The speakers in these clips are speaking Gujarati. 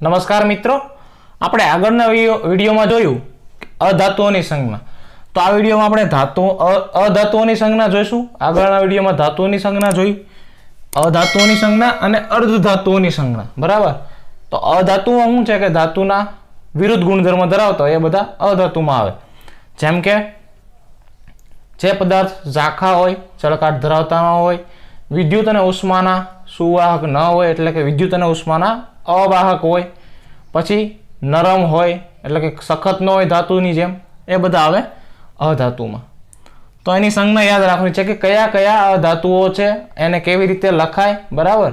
નમસ્કાર મિત્રો. આપણે આગળના વીડિયો વિડીયોમાં જોયું અધાતુઓની સંજ્ઞા. તો આ વિડીયોમાં આપણે ધાતુ અધાતુઓની સંજ્ઞા જોઈશું. આગળના વિડીયોમાં ધાતુઓની સંજ્ઞા જોઈ. અધાતુઓની સંજ્ઞા અને અર્ધધાતુઓની સંજ્ઞા. બરાબર? તો અધાતુઓ શું છે કે ધાતુના વિરુદ્ધ ગુણધર્મ ધરાવતા હોય એ બધા અધાતુમાં આવે. જેમ કે, જે પદાર્થ ઝાંખા હોય, ચળકાટ ધરાવતા હોય, વિદ્યુત અને ઉષ્માના સુવાહક ન હોય એટલે કે વિદ્યુત અને ઉષ્માના અવાહક હોય, પછી નરમ હોય, એટલે કે સખત ન હોય ધાતુની જેમ, એ બધા આવે અધાતુમાં. તો એની સંજ્ઞા યાદ રાખવાની છે કે કયા કયા અધાતુઓ છે, એને કેવી રીતે લખાય, બરાબર?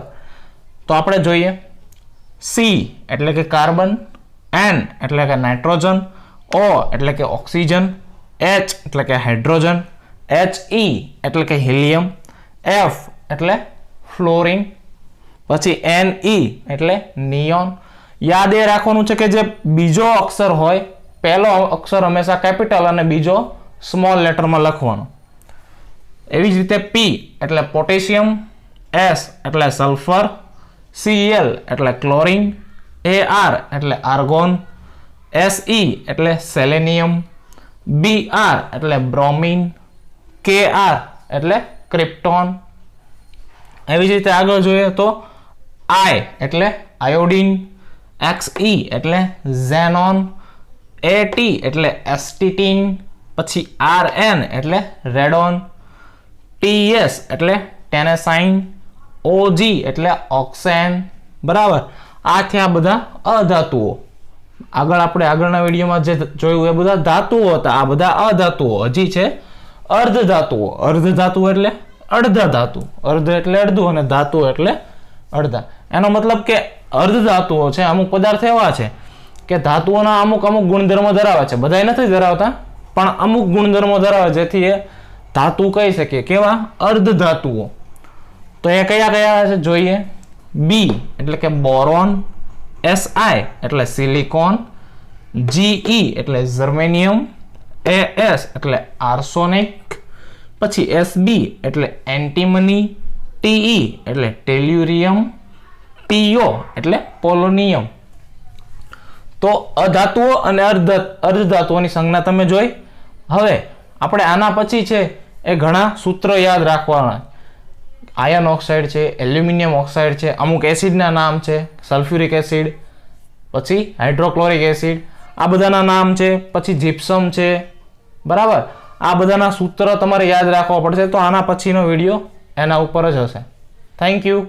તો આપણે જોઈએ. સી એટલે કે કાર્બન એન એટલે કે નાઇટ્રોજન ઓ એટલે કે ઓક્સિજન એચ એટલે કે હાઇડ્રોજન એચ ઈ એટલે કે હિલિયમ એફ એટલે ફ્લોરિન પછી એન ઈ એટલે નિયોન યાદ એ રાખવાનું છે કે જે બીજો અક્ષર હોય, પહેલો અક્ષર હંમેશા કેપિટલ અને બીજો સ્મોલ લેટરમાં લખવાનો. એવી જ રીતે પી એટલે પોટેશિયમ એસ એટલે સલ્ફર સીએલ એટલે ક્લોરિન એ આર એટલે આર્ગોન એસ ઈ એટલે સેલેનિયમ બી આર એટલે બ્રોમિન કે આર એટલે ક્રિપ્ટોન એવી જ રીતે આગળ જોઈએ તો આઈ એટલે આયોડિન એક્સ ઈ એટલે ઝેનોન એ ટી એટલે એસ્ટિટીન પછી આર એન એટલે રેડોન ટીએસ એટલે ટેનેસાઇન ઓજી એટલે ઓક્સેન બરાબર? આ થયા બધા અધાતુઓ. આગળ આપણે આગળના વિડીયોમાં જે જોયું એ બધા ધાતુઓ હતા. આ બધા અધાતુઓ. હજી છે અર્ધ ધાતુઓ અર્ધ ધાતુ એટલે અડધા ધાતુ. અર્ધ એટલે અડધું અને ધાતુ એટલે અડધા. એનો મતલબ કે અર્ધ ધાતુઓ છે, અમુક પદાર્થ એવા છે કે ધાતુઓના અમુક અમુક ગુણધર્મો ધરાવે છે. બધાય નથી ધરાવતા, પણ અમુક ગુણધર્મો ધરાવે જેથી એ ધાતુ કહી શકીએ. કેવા? અર્ધ ધાતુઓ. તો એ કયા કયા છે? જોઈએ. બી એટલે કે બોરોન એસ આઈ એટલે સિલિકોન જીઈ એટલે જર્મેનિયમ એ એસ એટલે આર્સોનિક પછી એસ બી એટલે એન્ટીમની ટીઈ એટલે ટેલ્યુરિયમ ટીઓ એટલે પોલોનિયમ તો અધાતુઓ અને અર્ધ, અર્ધધાતુઓની સંજ્ઞા તમે જોઈ. હવે, આપણે આના પછી છે એ ઘણા સૂત્રો યાદ રાખવાના. આયર્ન ઓક્સાઇડ છે એલ્યુમિનિયમ ઓક્સાઇડ છે, અમુક એસિડના નામ છે સલ્ફ્યુરિક એસિડ પછી હાઇડ્રોક્લોરિક એસિડ આ બધાના નામ છે, પછી જીપ્સમ છે. બરાબર? આ બધાના સૂત્ર તમારે યાદ રાખવા પડશે. તો આના પછીનો વીડિયો એના ઉપર જ હશે. Thank you